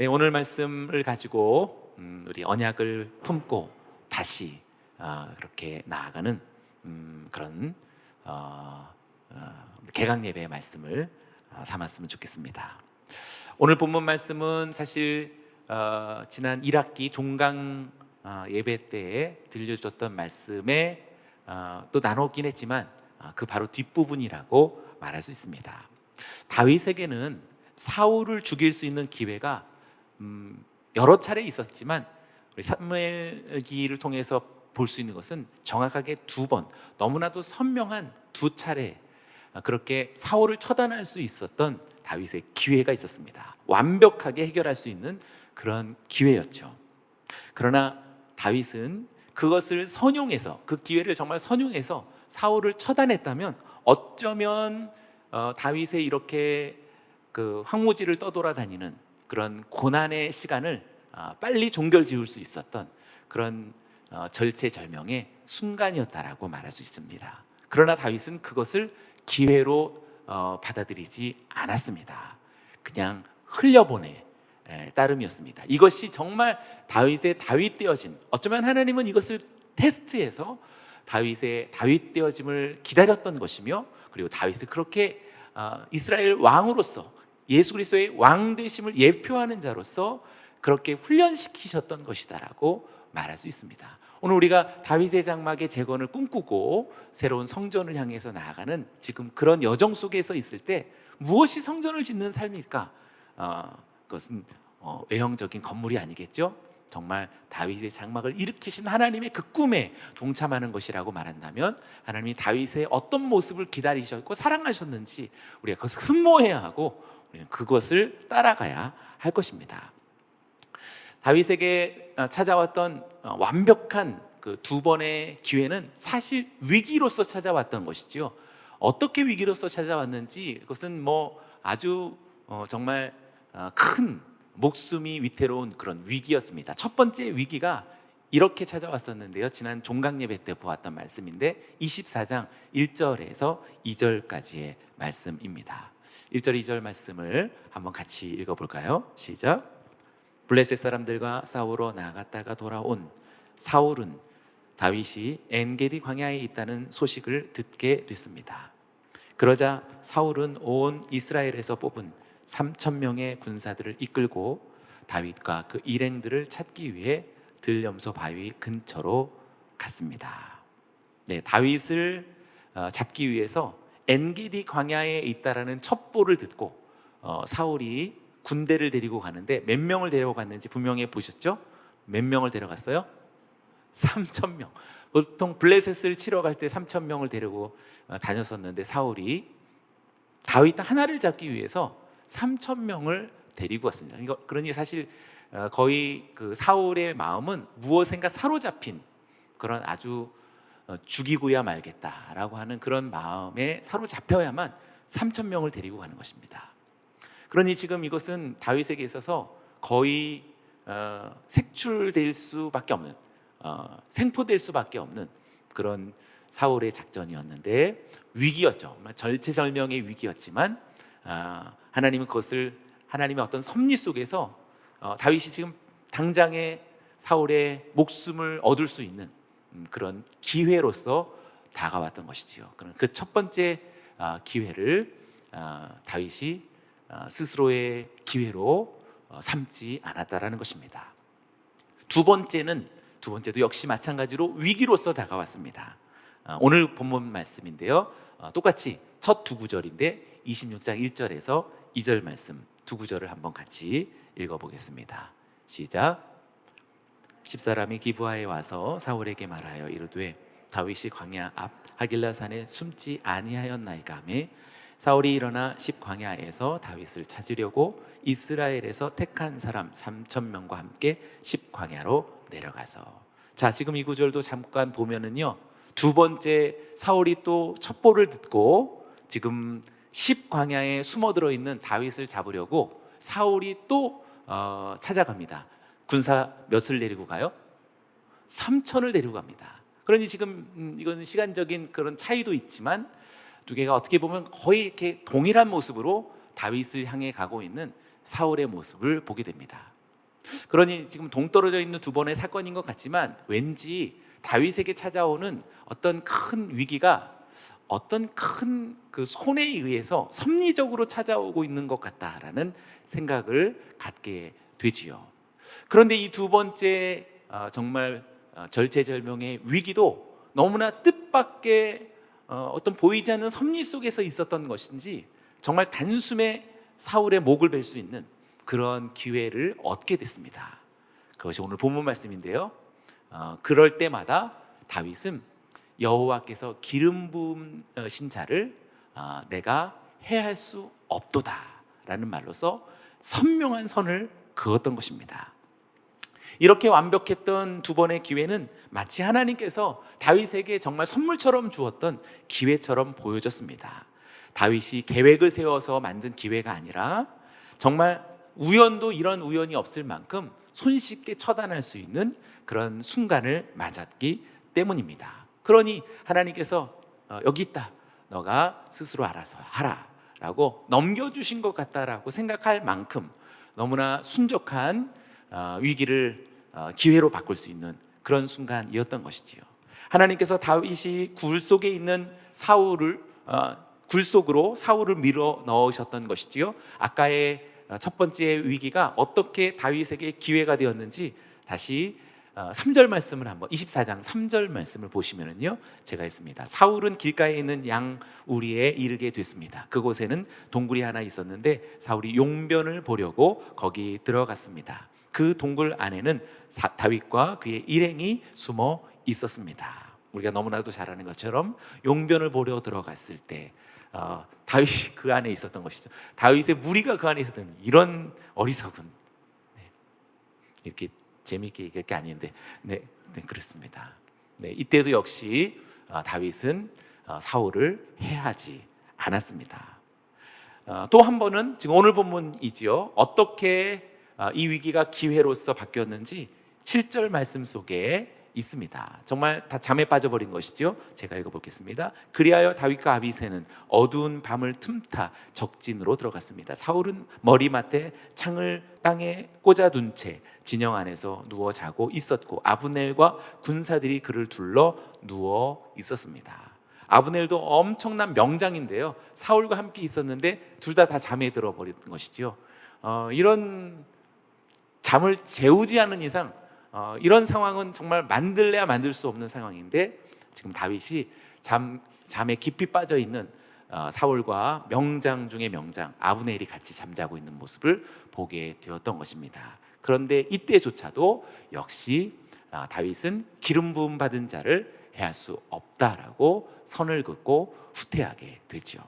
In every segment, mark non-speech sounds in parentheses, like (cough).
네, 오늘 말씀을 가지고 음, 우리 언약을 품고 다시 어, 그렇게 나아가는 음, 그런 어, 어, 개강 예배의 말씀을 어, 삼았으면 좋겠습니다. 오늘 본문 말씀은 사실 어, 지난 1학기 종강 어, 예배 때에 들려줬던 말씀에 어, 또 나눴긴 했지만 어, 그 바로 뒷부분이라고 말할 수 있습니다. 다윗에게는 사울을 죽일 수 있는 기회가 음, 여러 차례 있었지만 우리 사무엘기를 통해서 볼 수 있는 것은 정확하게 두 번, 너무나도 선명한 두 차례 아, 그렇게 사울을 처단할 수 있었던 다윗의 기회가 있었습니다. 완벽하게 해결할 수 있는 그런 기회였죠. 그러나 다윗은 그것을 선용해서 그 기회를 정말 선용해서 사울을 처단했다면 어쩌면 어, 다윗의 이렇게 그 황무지를 떠돌아다니는 그런 고난의 시간을 아, 빨리 종결 지을 수 있었던 그런 어, 절체절명의 순간이었다라고 말할 수 있습니다. 그러나 다윗은 그것을 기회로 어, 받아들이지 않았습니다. 그냥 흘려보내 에, 따름이었습니다. 이것이 정말 다윗의 다윗 되어진 어쩌면 하나님은 이것을 테스트해서 다윗의 다윗 되어짐을 기다렸던 것이며 그리고 다윗을 그렇게 어, 이스라엘 왕으로서 예수 그리스도의 왕 되심을 예표하는 자로서 그렇게 훈련시키셨던 것이다라고 말할 수 있습니다. 오늘 우리가 다윗의 장막의 재건을 꿈꾸고 새로운 성전을 향해서 나아가는 지금 그런 여정 속에서 있을 때 무엇이 성전을 짓는 삶일까? 어, 그것은 어, 외형적인 건물이 아니겠죠. 정말 다윗의 장막을 일으키신 하나님의 그 꿈에 동참하는 것이라고 말한다면 하나님이 다윗의 어떤 모습을 기다리셨고 사랑하셨는지 우리가 그것을 흠모해야 하고 그것을 따라가야 할 것입니다. 다윗에게 어, 찾아왔던 어, 완벽한 그 두 번의 기회는 사실 위기로서 찾아왔던 것이지요. 어떻게 위기로서 찾아왔는지 그것은 뭐 아주 어, 정말 큰 목숨이 위태로운 그런 위기였습니다. 첫 번째 위기가 이렇게 찾아왔었는데요. 지난 종강 예배 때 보았던 말씀인데 24장 1절에서 2절까지의 말씀입니다. 1절 2절 말씀을 한번 같이 읽어 볼까요? 시작. 블레셋 사람들과 싸우러 나갔다가 돌아온 사울은 다윗이 엔게디 광야에 있다는 소식을 듣게 됐습니다. 그러자 사울은 온 이스라엘에서 뽑은 3천 명의 군사들을 이끌고 다윗과 그 일행들을 찾기 위해 들염소 바위 근처로 갔습니다. 네, 다윗을 어, 잡기 위해서 엔게디 광야에 있다라는 첩보를 듣고 어, 사울이 군대를 데리고 가는데 몇 명을 데려갔는지 분명히 보셨죠? 몇 명을 데려갔어요? 3천 명. 보통 블레셋을 치러 갈 때 3천 명을 데리고 어, 다녔었는데 사울이 다윗 하나를 잡기 위해서 3천 명을 데리고 왔습니다. 이거 그러니 사실 어, 거의 그 사울의 마음은 무엇인가 사로잡힌 그런 아주 어, 죽이고야 말겠다라고 하는 그런 마음에 사로잡혀야만 3천 명을 데리고 가는 것입니다. 그러니 지금 이것은 다윗에게 있어서 거의 어, 색출될 수밖에 없는 어, 생포될 수밖에 없는 그런 사울의 작전이었는데 위기였죠. 절체절명의 위기였지만 아, 하나님은 그것을 하나님의 어떤 섭리 속에서 어, 다윗이 지금 당장에 사울의 목숨을 얻을 수 있는 음, 그런 기회로서 다가왔던 것이지요. 그런 그 첫 번째 아, 기회를 아, 다윗이 아, 스스로의 기회로 어, 삼지 않았다라는 것입니다. 두 번째는 두 번째도 역시 마찬가지로 위기로서 다가왔습니다. 아, 오늘 본문 말씀인데요. 어, 똑같이 첫 두 구절인데 26장 1절에서 2절 말씀 두 구절을 한번 같이 읽어보겠습니다. 시작. 집사람이 기부하에 와서 사울에게 말하여 이르되 다윗이 광야 앞 하길라 산에 숨지 아니하였나이까 하매 사울이 일어나 십 광야에서 다윗을 찾으려고 이스라엘에서 택한 사람 3천 명과 함께 십 광야로 내려가서 자 지금 이 구절도 잠깐 보면은요 두 번째 사울이 또 첩보를 듣고 지금 십 광야에 숨어들어 있는 다윗을 잡으려고 사울이 또 어, 찾아갑니다. 군사 몇을 데리고 가요? 3천을 데리고 갑니다. 그러니 지금 음, 이건 시간적인 그런 차이도 있지만 두 개가 어떻게 보면 거의 이렇게 동일한 모습으로 다윗을 향해 가고 있는 사울의 모습을 보게 됩니다. 그러니 지금 동떨어져 있는 두 번의 사건인 것 같지만 왠지 다윗에게 찾아오는 어떤 큰 위기가 어떤 큰 그 손에 의해서 섭리적으로 찾아오고 있는 것 같다라는 생각을 갖게 되지요. 그런데 이 두 번째 어, 정말 어, 절체절명의 위기도 너무나 뜻밖의 어, 어떤 보이지 않는 섭리 속에서 있었던 것인지 정말 단숨에 사울의 목을 벨 수 있는 그런 기회를 얻게 됐습니다. 그것이 오늘 본문 말씀인데요. 어, 그럴 때마다 다윗은 여호와께서 기름 부음 어, 신자를 아, 내가 해할 수 없도다라는 말로서 선명한 선을 그었던 것입니다. 이렇게 완벽했던 두 번의 기회는 마치 하나님께서 다윗에게 정말 선물처럼 주었던 기회처럼 보여졌습니다. 다윗이 계획을 세워서 만든 기회가 아니라 정말 우연도 이런 우연이 없을 만큼 손쉽게 처단할 수 있는 그런 순간을 맞았기 때문입니다. 그러니 하나님께서 어, 여기 있다. 너가 스스로 알아서 하라 라고 넘겨주신 것 같다라고 생각할 만큼 너무나 순적한 어, 위기를 어, 기회로 바꿀 수 있는 그런 순간이었던 것이지요. 하나님께서 다윗이 굴 속에 있는 사울을 어, 굴 속으로 사울을 밀어 넣으셨던 것이지요. 아까의 어, 첫 번째 위기가 어떻게 다윗에게 기회가 되었는지 다시 3절 말씀을 한번 24장 3절 말씀을 보시면은요. 제가 있습니다. 사울은 길가에 있는 양 우리에 이르게 됐습니다. 그곳에는 동굴이 하나 있었는데 사울이 용변을 보려고 거기 들어갔습니다. 그 동굴 안에는 사- 다윗과 그의 일행이 숨어 있었습니다. 우리가 너무나도 잘 아는 것처럼 용변을 보려 들어갔을 때 어, 다윗이 그 안에 있었던 것이죠. 다윗의 무리가 그 안에 있었던 이런 어리석은 네. 이렇게 재미있게 얘기할 게 아닌데 네, 네 그렇습니다. 네, 이때도 역시 어, 다윗은 어, 사울을 해하지 않았습니다. 어, 또한 번은 지금 오늘 본문이지요. 어떻게 어, 이 위기가 기회로서 바뀌었는지 7절 말씀 속에 있습니다. 정말 다 잠에 빠져버린 것이죠. 제가 읽어보겠습니다. 그리하여 다윗과 아비새는 어두운 밤을 틈타 적진으로 들어갔습니다. 사울은 머리맡에 창을 땅에 꽂아둔 채 진영 안에서 누워 자고 있었고 아브넬과 군사들이 그를 둘러 누워 있었습니다. 아브넬도 엄청난 명장인데요. 사울과 함께 있었는데 둘 다 다 잠에 들어버린 것이죠. 어, 이런 잠을 재우지 않은 이상 어, 이런 상황은 정말 만들래야 만들 수 없는 상황인데 지금 다윗이 잠 잠에 깊이 빠져 있는 어, 사울과 명장 중의 명장 아브넬이 같이 잠자고 있는 모습을 보게 되었던 것입니다. 그런데 이때조차도 역시 아, 다윗은 기름 부음 받은 자를 해할 수 없다라고 선을 긋고 후퇴하게 되지요.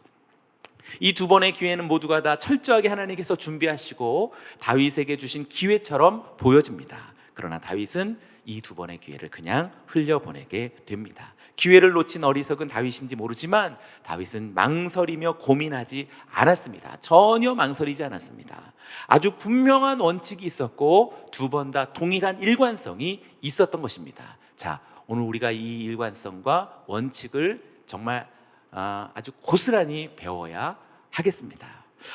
이 두 번의 기회는 모두가 다 철저하게 하나님께서 준비하시고 다윗에게 주신 기회처럼 보여집니다. 그러나 다윗은 이 두 번의 기회를 그냥 흘려보내게 됩니다. 기회를 놓친 어리석은 다윗인지 모르지만 다윗은 망설이며 고민하지 않았습니다. 전혀 망설이지 않았습니다. 아주 분명한 원칙이 있었고 두 번 다 동일한 일관성이 있었던 것입니다. 자, 오늘 우리가 이 일관성과 원칙을 정말 아, 아주 고스란히 배워야 하겠습니다.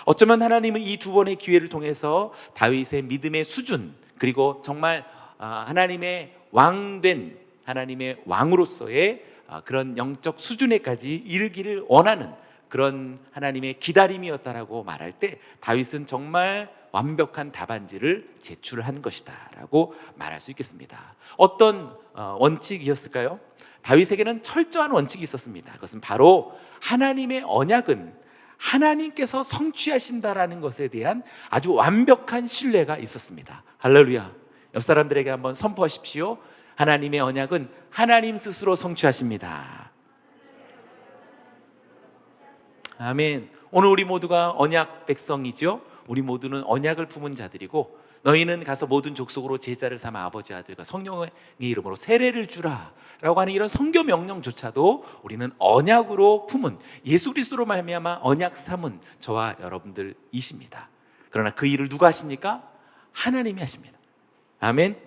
어쩌면 하나님은 이 두 번의 기회를 통해서 다윗의 믿음의 수준 그리고 정말 아, 하나님의 왕된 하나님의 왕으로서의 아, 그런 영적 수준에까지 이르기를 원하는 그런 하나님의 기다림이었다라고 말할 때 다윗은 정말 완벽한 답안지를 제출한 것이다라고 말할 수 있겠습니다. 어떤 어, 원칙이었을까요? 다윗에게는 철저한 원칙이 있었습니다. 그것은 바로 하나님의 언약은 하나님께서 성취하신다라는 것에 대한 아주 완벽한 신뢰가 있었습니다. 할렐루야. 옆 사람들에게 한번 선포하십시오. 하나님의 언약은 하나님 스스로 성취하십니다. 아멘. 오늘 우리 모두가 언약 백성이죠. 우리 모두는 언약을 품은 자들이고 너희는 가서 모든 족속으로 제자를 삼아 아버지 아들과 성령의 이름으로 세례를 주라라고 하는 이런 성교 명령조차도 우리는 언약으로 품은 예수 그리스도로 말미암아 언약 삼은 저와 여러분들이십니다. 그러나 그 일을 누가 하십니까? 하나님이 하십니다. 아멘.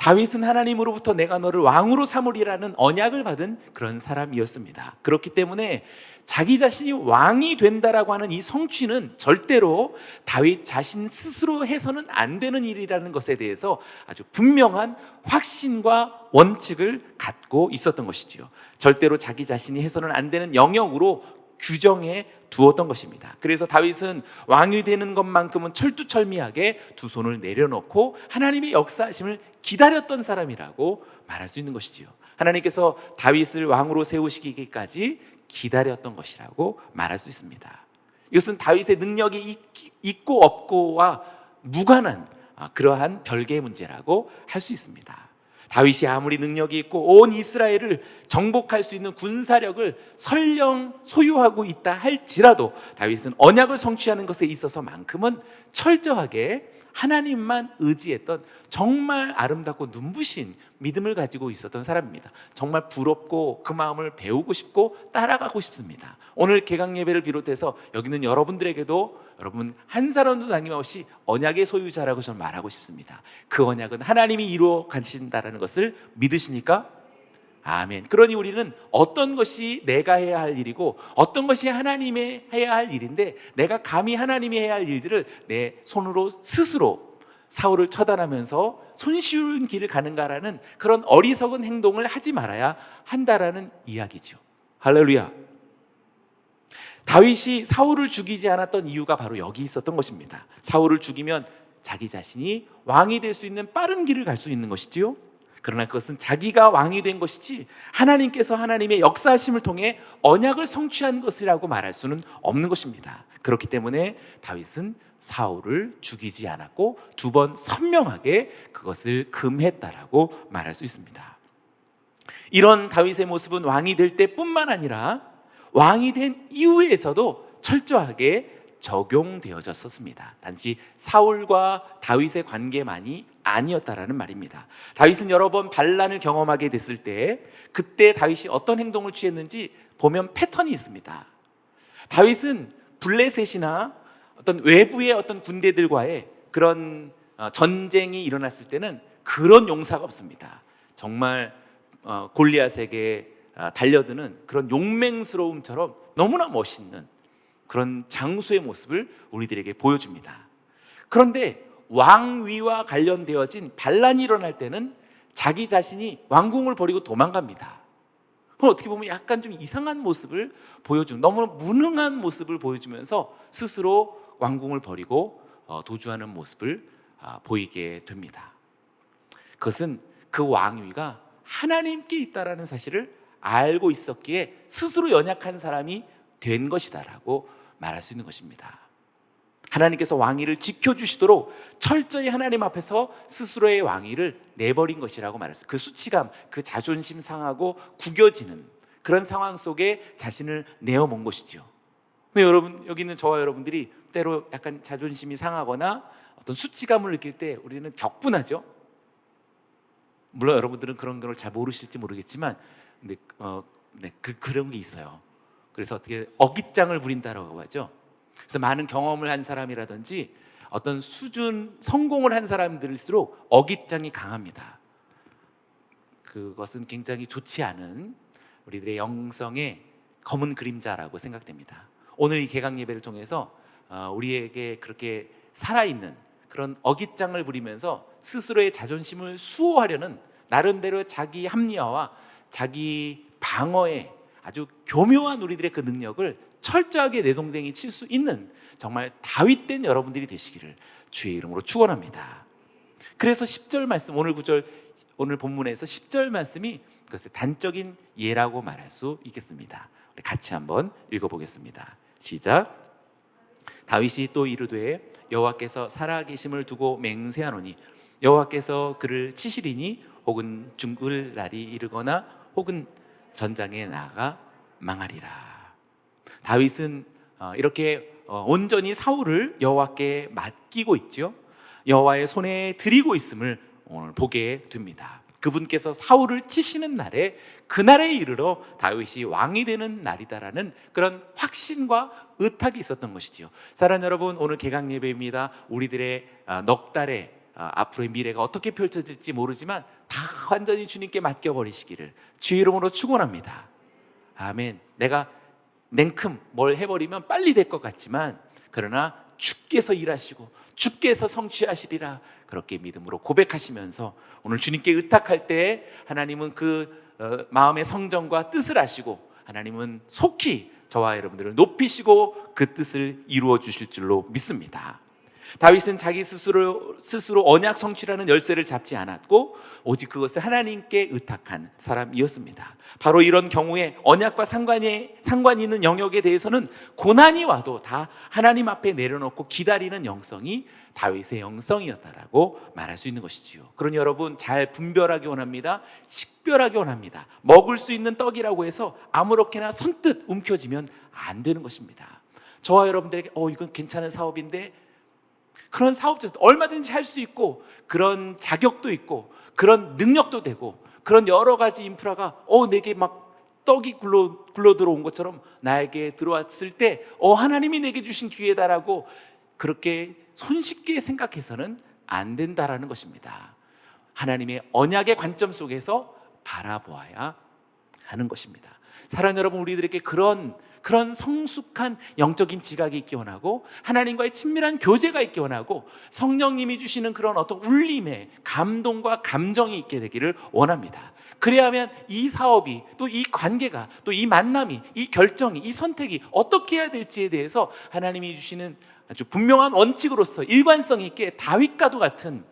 다윗은 하나님으로부터 내가 너를 왕으로 삼으리라는 언약을 받은 그런 사람이었습니다. 그렇기 때문에 자기 자신이 왕이 된다라고 하는 이 성취는 절대로 다윗 자신 스스로 해서는 안 되는 일이라는 것에 대해서 아주 분명한 확신과 원칙을 갖고 있었던 것이지요. 절대로 자기 자신이 해서는 안 되는 영역으로 규정해 두었던 것입니다. 그래서 다윗은 왕이 되는 것만큼은 철두철미하게 두 손을 내려놓고 하나님의 역사하심을 기다렸던 사람이라고 말할 수 있는 것이지요. 하나님께서 다윗을 왕으로 세우시기까지 기다렸던 것이라고 말할 수 있습니다. 이것은 다윗의 능력이 있고 없고와 무관한 아, 그러한 별개의 문제라고 할 수 있습니다. 다윗이 아무리 능력이 있고 온 이스라엘을 정복할 수 있는 군사력을 설령 소유하고 있다 할지라도 다윗은 언약을 성취하는 것에 있어서만큼은 철저하게 하나님만 의지했던 정말 아름답고 눈부신 믿음을 가지고 있었던 사람입니다. 정말 부럽고 그 마음을 배우고 싶고 따라가고 싶습니다. 오늘 개강 예배를 비롯해서 여기는 여러분들에게도 여러분 한 사람도 남김없이 언약의 소유자라고 저는 말하고 싶습니다. 그 언약은 하나님이 이루어 가신다라는 것을 믿으십니까? 아멘. 그러니 우리는 어떤 것이 내가 해야 할 일이고 어떤 것이 하나님의 해야 할 일인데 내가 감히 하나님이 해야 할 일들을 내 손으로 스스로 사울을 처단하면서 손쉬운 길을 가는가라는 그런 어리석은 행동을 하지 말아야 한다라는 이야기죠. 할렐루야. 다윗이 사울을 죽이지 않았던 이유가 바로 여기 있었던 것입니다. 사울을 죽이면 자기 자신이 왕이 될 수 있는 빠른 길을 갈 수 있는 것이지요. 그러나 그것은 자기가 왕이 된 것이지 하나님께서 하나님의 역사하심을 통해 언약을 성취한 것이라고 말할 수는 없는 것입니다. 그렇기 때문에 다윗은 사울을 죽이지 않았고 두 번 선명하게 그것을 금했다라고 말할 수 있습니다. 이런 다윗의 모습은 왕이 될 때뿐만 아니라 왕이 된 이후에서도 철저하게 적용되어졌었습니다. 단지 사울과 다윗의 관계만이 아니었다라는 말입니다. 다윗은 여러 번 반란을 경험하게 됐을 때 그때 다윗이 어떤 행동을 취했는지 보면 패턴이 있습니다. 다윗은 블레셋이나 어떤 외부의 어떤 군대들과의 그런 어, 전쟁이 일어났을 때는 그런 용사가 없습니다. 정말 어, 골리앗에게 아, 달려드는 그런 용맹스러움처럼 너무나 멋있는 그런 장수의 모습을 우리들에게 보여줍니다. 그런데 왕위와 관련되어진 반란이 일어날 때는 자기 자신이 왕궁을 버리고 도망갑니다. 그럼 어떻게 보면 약간 좀 이상한 모습을 보여주는 너무 무능한 모습을 보여주면서 스스로 왕궁을 버리고 어, 도주하는 모습을 아, 보이게 됩니다. 그것은 그 왕위가 하나님께 있다라는 사실을 알고 있었기에 스스로 연약한 사람이 된 것이다라고 말할 수 있는 것입니다. 하나님께서 왕위를 지켜주시도록 철저히 하나님 앞에서 스스로의 왕위를 내버린 것이라고 말했어요. 그 수치감, 그 자존심 상하고 구겨지는 그런 상황 속에 자신을 내어몬 것이죠. 근데 여러분, 여기 있는 저와 여러분들이 때로 약간 자존심이 상하거나 어떤 수치감을 느낄 때 우리는 격분하죠. 물론 여러분들은 그런 걸 잘 모르실지 모르겠지만, 근데 어, 네, 그 그런 게 있어요. 그래서 어떻게 어깃장을 부린다라고 하죠. 그래서 많은 경험을 한 사람이라든지 어떤 수준 성공을 한 사람들일수록 어깃장이 강합니다. 그것은 굉장히 좋지 않은 우리들의 영성의 검은 그림자라고 생각됩니다. 오늘 이 개강 예배를 통해서 어, 우리에게 그렇게 살아있는 그런 어깃장을 부리면서 스스로의 자존심을 수호하려는 나름대로 자기 합리화와 자기 방어에 아주 교묘한 우리들의 그 능력을 철저하게 내동댕이 칠 수 있는 정말 다윗된 여러분들이 되시기를 주의 이름으로 축원합니다. 그래서 10절 말씀 오늘 구절 오늘 본문에서 10절 말씀이 그것의 단적인 예라고 말할 수 있겠습니다. 우리 같이 한번 읽어 보겠습니다. 시작. 다윗이 또 이르되 여호와께서 살아 계심을 두고 맹세하노니 여호와께서 그를 치시리니 혹은 죽을 날이 이르거나 혹은 전장에 나가 망하리라. 다윗은 어, 이렇게 어, 온전히 사울을 여호와께 맡기고 있죠. 여호와의 손에 드리고 있음을 오늘 보게 됩니다. 그분께서 사울을 치시는 날에 그날에 이르러 다윗이 왕이 되는 날이다라는 그런 확신과 의탁이 있었던 것이지요. 사랑 여러분, 오늘 개강 예배입니다. 우리들의 아, 넉 달의 아, 앞으로의 미래가 어떻게 펼쳐질지 모르지만 다 완전히 주님께 맡겨 버리시기를 주의 이름으로 축원합니다. 아멘. 내가 냉큼 뭘 해버리면 빨리 될 것 같지만 그러나 주께서 일하시고 주께서 성취하시리라 그렇게 믿음으로 고백하시면서 오늘 주님께 의탁할 때 하나님은 그 어, 마음의 성정과 뜻을 아시고 하나님은 속히 저와 여러분들을 높이시고 그 뜻을 이루어 주실 줄로 믿습니다. 다윗은 자기 스스로 스스로 언약 성취라는 열쇠를 잡지 않았고 오직 그것을 하나님께 의탁한 사람이었습니다. 바로 이런 경우에 언약과 상관이 상관이 있는 영역에 대해서는 고난이 와도 다 하나님 앞에 내려놓고 기다리는 영성이 다윗의 영성이었다라고 말할 수 있는 것이지요. 그러니 여러분 잘 분별하기 원합니다. 식별하기 원합니다. 먹을 수 있는 떡이라고 해서 아무렇게나 선뜻 움켜쥐면 안 되는 것입니다. 저와 여러분들에게 어 이건 괜찮은 사업인데 그런 사업자 얼마든지 할 수 있고 그런 자격도 있고 그런 능력도 되고 그런 여러 가지 인프라가 어 내게 막 떡이 굴러 굴러 들어온 것처럼 나에게 들어왔을 때 어 하나님이 내게 주신 기회다라고 그렇게 손쉽게 생각해서는 안 된다라는 것입니다. 하나님의 언약의 관점 속에서 바라보아야 하는 것입니다. 사랑하는 여러분, 우리들에게 그런 그런 성숙한 영적인 지각이 있기 원하고 하나님과의 친밀한 교제가 있기 원하고 성령님이 주시는 그런 어떤 울림의 감동과 감정이 있게 되기를 원합니다. 그래야만 이 사업이 또 이 관계가 또 이 만남이 이 결정이 이 선택이 어떻게 해야 될지에 대해서 하나님이 주시는 아주 분명한 원칙으로서 일관성 있게 다윗과도 같은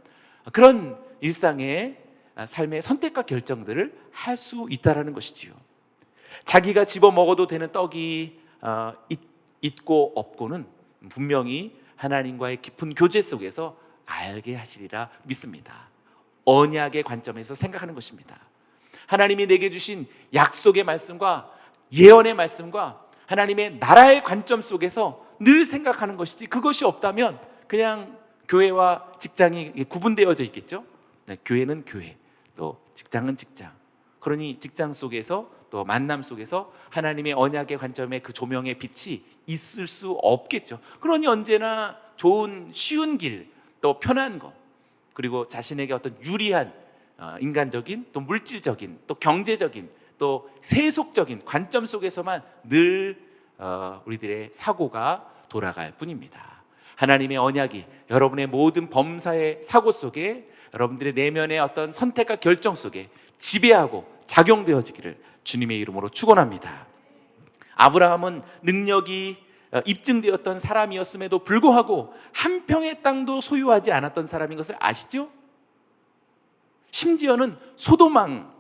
그런 일상의 삶의 선택과 결정들을 할 수 있다라는 것이지요. 자기가 집어 먹어도 되는 떡이 어, 있, 있고 없고는 분명히 하나님과의 깊은 교제 속에서 알게 하시리라 믿습니다. 언약의 관점에서 생각하는 것입니다. 하나님이 내게 주신 약속의 말씀과 예언의 말씀과 하나님의 나라의 관점 속에서 늘 생각하는 것이지 그것이 없다면 그냥 교회와 직장이 구분되어져 있겠죠. 네, 교회는 교회, 또 직장은 직장. 그러니 직장 속에서 또 만남 속에서 하나님의 언약의 관점에 그 조명의 빛이 있을 수 없겠죠. 그러니 언제나 좋은 쉬운 길, 또 편한 것, 그리고 자신에게 어떤 유리한 어, 인간적인 또 물질적인 또 경제적인 또 세속적인 관점 속에서만 늘 어, 우리들의 사고가 돌아갈 뿐입니다. 하나님의 언약이 여러분의 모든 범사의 사고 속에 여러분들의 내면의 어떤 선택과 결정 속에 지배하고 작용되어지기를 주님의 이름으로 축원합니다. 아브라함은 능력이 어, 입증되었던 사람이었음에도 불구하고 한 평의 땅도 소유하지 않았던 사람인 것을 아시죠? 심지어는 소도망,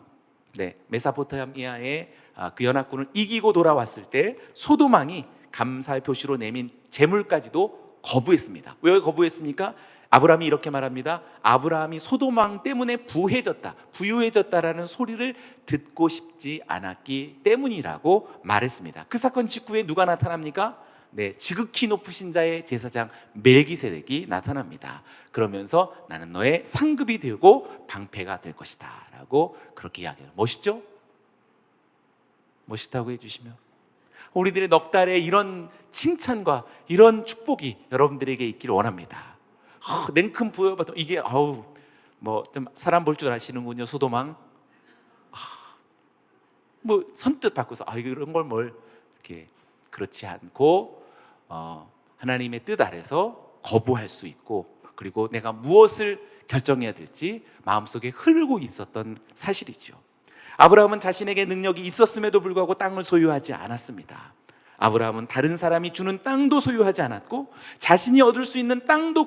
네, 메사포타미아의 아, 그 연합군을 이기고 돌아왔을 때 소도망이 감사의 표시로 내민 재물까지도 거부했습니다. 왜 거부했습니까? 아브라함이 이렇게 말합니다. 아브라함이 소도망 때문에 부해졌다, 부유해졌다라는 소리를 듣고 싶지 않았기 때문이라고 말했습니다. 그 사건 직후에 누가 나타납니까? 네, 지극히 높으신 자의 제사장 멜기세덱이 나타납니다. 그러면서 나는 너의 상급이 되고 방패가 될 것이다라고 그렇게 이야기해요. 멋있죠? 멋있다고 해주시면 우리들의 넉 달에 이런 칭찬과 이런 축복이 여러분들에게 있기를 원합니다. 어, 냉큼 부여받아 이게 아우 뭐 좀 사람 볼 줄 아시는군요 소도망. 아, 뭐 선뜻 바꿔서 아 이런 걸 뭘 이렇게 그렇지 않고 어, 하나님의 뜻 아래서 거부할 수 있고 그리고 내가 무엇을 결정해야 될지 마음속에 흐르고 있었던 사실이죠. 아브라함은 자신에게 능력이 있었음에도 불구하고 땅을 소유하지 않았습니다. 아브라함은 다른 사람이 주는 땅도 소유하지 않았고 자신이 얻을 수 있는 땅도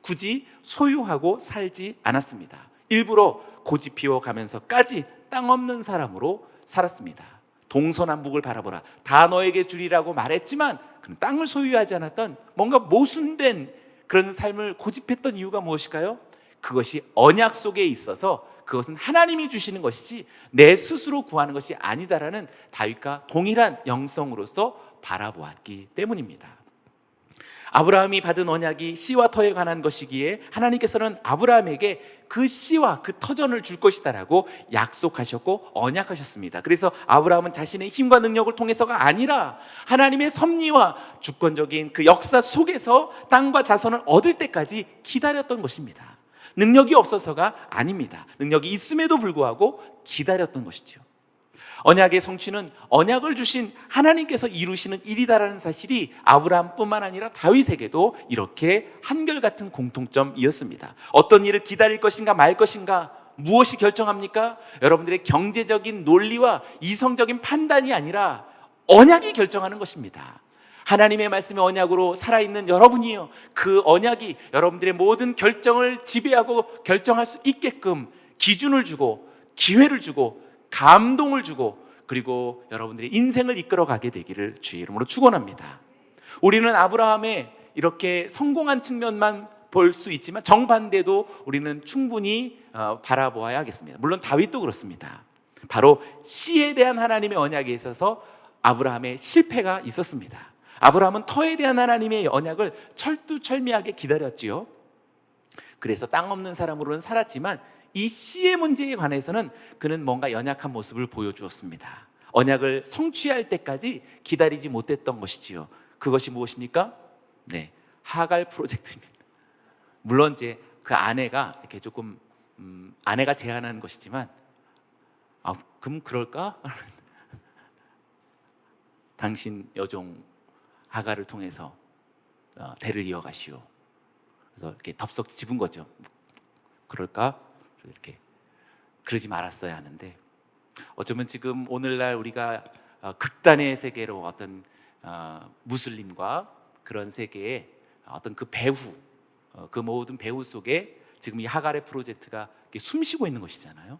굳이 소유하고 살지 않았습니다. 일부러 고집 피워 가면서까지 땅 없는 사람으로 살았습니다. 동서남북을 바라보라. 다 너에게 주리라고 말했지만 땅을 소유하지 않았던 뭔가 모순된 그런 삶을 고집했던 이유가 무엇일까요? 그것이 언약 속에 있어서 그것은 하나님이 주시는 것이지 내 스스로 구하는 것이 아니다라는 다윗과 동일한 영성으로서 바라보았기 때문입니다. 아브라함이 받은 언약이 씨와 터에 관한 것이기에 하나님께서는 아브라함에게 그 씨와 그 터전을 줄 것이다라고 약속하셨고 언약하셨습니다. 그래서 아브라함은 자신의 힘과 능력을 통해서가 아니라 하나님의 섭리와 주권적인 그 역사 속에서 땅과 자손을 얻을 때까지 기다렸던 것입니다. 능력이 없어서가 아닙니다. 능력이 있음에도 불구하고 기다렸던 것이죠. 언약의 성취는 언약을 주신 하나님께서 이루시는 일이다라는 사실이 아브라함뿐만 아니라 다윗에게도 이렇게 한결같은 공통점이었습니다. 어떤 일을 기다릴 것인가 말 것인가 무엇이 결정합니까? 여러분들의 경제적인 논리와 이성적인 판단이 아니라 언약이 결정하는 것입니다. 하나님의 말씀의 언약으로 살아있는 여러분이요. 그 언약이 여러분들의 모든 결정을 지배하고 결정할 수 있게끔 기준을 주고 기회를 주고 감동을 주고 그리고 여러분들의 인생을 이끌어 가게 되기를 주의 이름으로 축원합니다. 우리는 아브라함의 이렇게 성공한 측면만 볼 수 있지만 정반대도 우리는 충분히 어, 바라보아야 하겠습니다. 물론 다윗도 그렇습니다. 바로 씨에 대한 하나님의 언약에 있어서 아브라함의 실패가 있었습니다. 아브라함은 터에 대한 하나님의 언약을 철두철미하게 기다렸지요. 그래서 땅 없는 사람으로는 살았지만 이 씨의 문제에 관해서는 그는 뭔가 연약한 모습을 보여주었습니다. 언약을 성취할 때까지 기다리지 못했던 것이지요. 그것이 무엇입니까? 네, 하갈 프로젝트입니다. 물론 이제 그 아내가 이렇게 조금 음, 아내가 제안한 것이지만 아, 그럼 그럴까? (laughs) 당신 여종 하가를 통해서 어, 대를 이어가시오. 그래서 이렇게 덥석 집은 거죠. 그럴까? 이렇게 그러지 말았어야 하는데 어쩌면 지금 오늘날 우리가 어, 극단의 세계로 어떤 어, 무슬림과 그런 세계에 어떤 그 배후 어, 그 모든 배후 속에 지금 이 하갈의 프로젝트가 숨쉬고 있는 것이잖아요.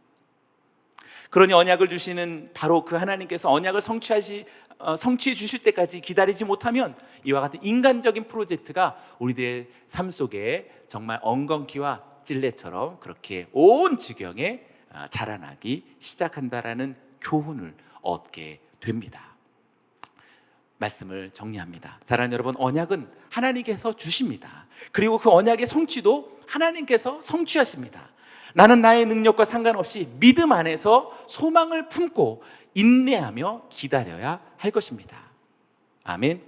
그러니 언약을 주시는 바로 그 하나님께서 언약을 성취하시 어, 성취해 주실 때까지 기다리지 못하면 이와 같은 인간적인 프로젝트가 우리들의 삶 속에 정말 엉겅퀴와 찔레처럼 그렇게 온 지경에 아, 자라나기 시작한다라는 교훈을 얻게 됩니다. 말씀을 정리합니다. 사랑하는 여러분, 언약은 하나님께서 주십니다. 그리고 그 언약의 성취도 하나님께서 성취하십니다. 나는 나의 능력과 상관없이 믿음 안에서 소망을 품고 인내하며 기다려야 할 것입니다. 아멘.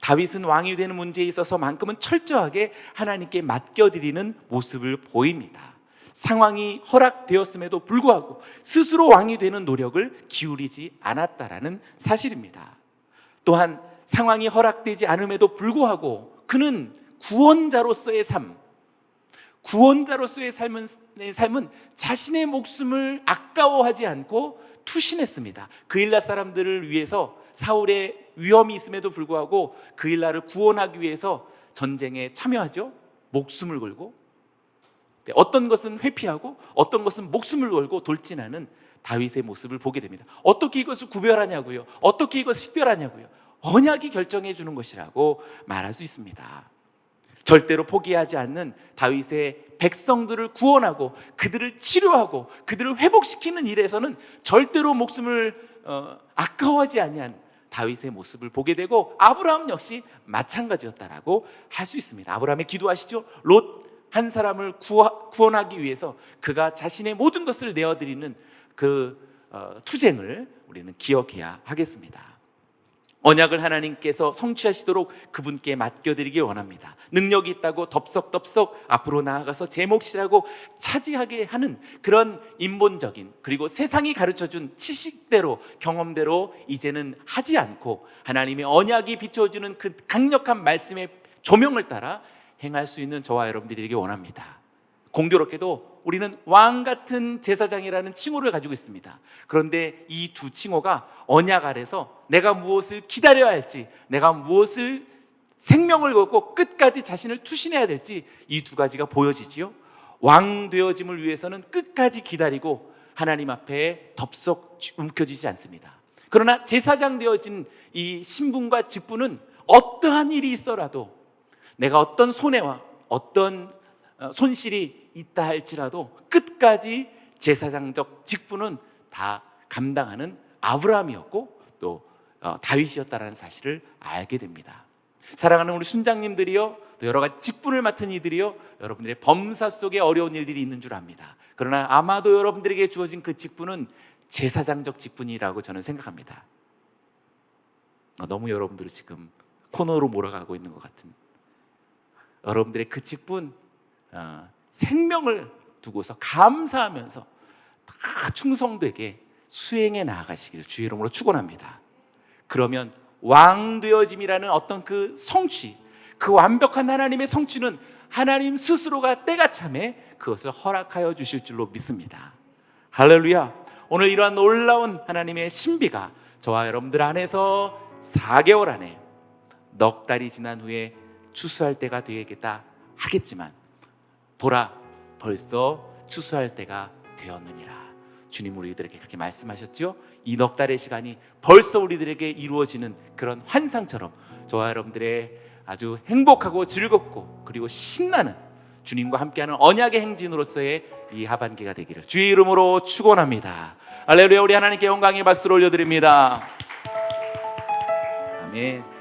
다윗은 왕이 되는 문제에 있어서만큼은 철저하게 하나님께 맡겨드리는 모습을 보입니다. 상황이 허락되었음에도 불구하고 스스로 왕이 되는 노력을 기울이지 않았다라는 사실입니다. 또한 상황이 허락되지 않음에도 불구하고 그는 구원자로서의 삶, 구원자로서의 삶은, 삶은 자신의 목숨을 아까워하지 않고 투신했습니다. 그일라 사람들을 위해서 사울의 위험이 있음에도 불구하고 그일라를 구원하기 위해서 전쟁에 참여하죠. 목숨을 걸고 네, 어떤 것은 회피하고 어떤 것은 목숨을 걸고 돌진하는 다윗의 모습을 보게 됩니다. 어떻게 이것을 구별하냐고요? 어떻게 이것을 식별하냐고요? 언약이 결정해 주는 것이라고 말할 수 있습니다. 절대로 포기하지 않는 다윗의 백성들을 구원하고 그들을 치료하고 그들을 회복시키는 일에서는 절대로 목숨을 어, 아까워하지 아니한 다윗의 모습을 보게 되고 아브라함 역시 마찬가지였다라고 할 수 있습니다. 아브라함의 기도하시죠. 롯 한 사람을 구원하기 위해서 그가 자신의 모든 것을 내어드리는 그 어, 투쟁을 우리는 기억해야 하겠습니다. 언약을 하나님께서 성취하시도록 그분께 맡겨드리기 원합니다. 능력이 있다고 덥석덥석 앞으로 나아가서 제 몫이라고 차지하게 하는 그런 인본적인 그리고 세상이 가르쳐준 지식대로 경험대로 이제는 하지 않고 하나님의 언약이 비춰주는 그 강력한 말씀의 조명을 따라 행할 수 있는 저와 여러분들이 되기 원합니다. 공교롭게도 우리는 왕 같은 제사장이라는 칭호를 가지고 있습니다. 그런데 이 두 칭호가 언약 아래서 내가 무엇을 기다려야 할지, 내가 무엇을 생명을 걸고 끝까지 자신을 투신해야 될지 이 두 가지가 보여지지요. 왕 되어짐을 위해서는 끝까지 기다리고 하나님 앞에 덥석 움켜쥐지 않습니다. 그러나 제사장 되어진 이 신분과 직분은 어떠한 일이 있어라도 내가 어떤 손해와 어떤 어, 손실이 있다 할지라도 끝까지 제사장적 직분은 다 감당하는 아브라함이었고 또 어, 다윗이었다라는 사실을 알게 됩니다. 사랑하는 우리 순장님들이요, 또 여러 가지 직분을 맡은 이들이요, 여러분들의 범사 속에 어려운 일들이 있는 줄 압니다. 그러나 아마도 여러분들에게 주어진 그 직분은 제사장적 직분이라고 저는 생각합니다. 어, 너무 여러분들이 지금 코너로 몰아가고 있는 것 같은 여러분들의 그 직분 어, 생명을 두고서 감사하면서 다 충성되게 수행해 나아가시기를 주의 이름으로 축원합니다. 그러면 왕 되어짐이라는 어떤 그 성취, 그 완벽한 하나님의 성취는 하나님 스스로가 때가 참에 그것을 허락하여 주실 줄로 믿습니다. 할렐루야. 오늘 이러한 놀라운 하나님의 신비가 저와 여러분들 안에서 4개월 안에 넉 달이 지난 후에 추수할 때가 되겠다 하겠지만 보라 벌써 추수할 때가 되었느니라. 주님 우리들에게 그렇게 말씀하셨죠. 이 넉 달의 시간이 벌써 우리들에게 이루어지는 그런 환상처럼 저와 여러분들의 아주 행복하고 즐겁고 그리고 신나는 주님과 함께하는 언약의 행진으로서의 이 하반기가 되기를 주의 이름으로 축원합니다. 할렐루야 우리 하나님께 영광의 박수를 올려드립니다. 아멘.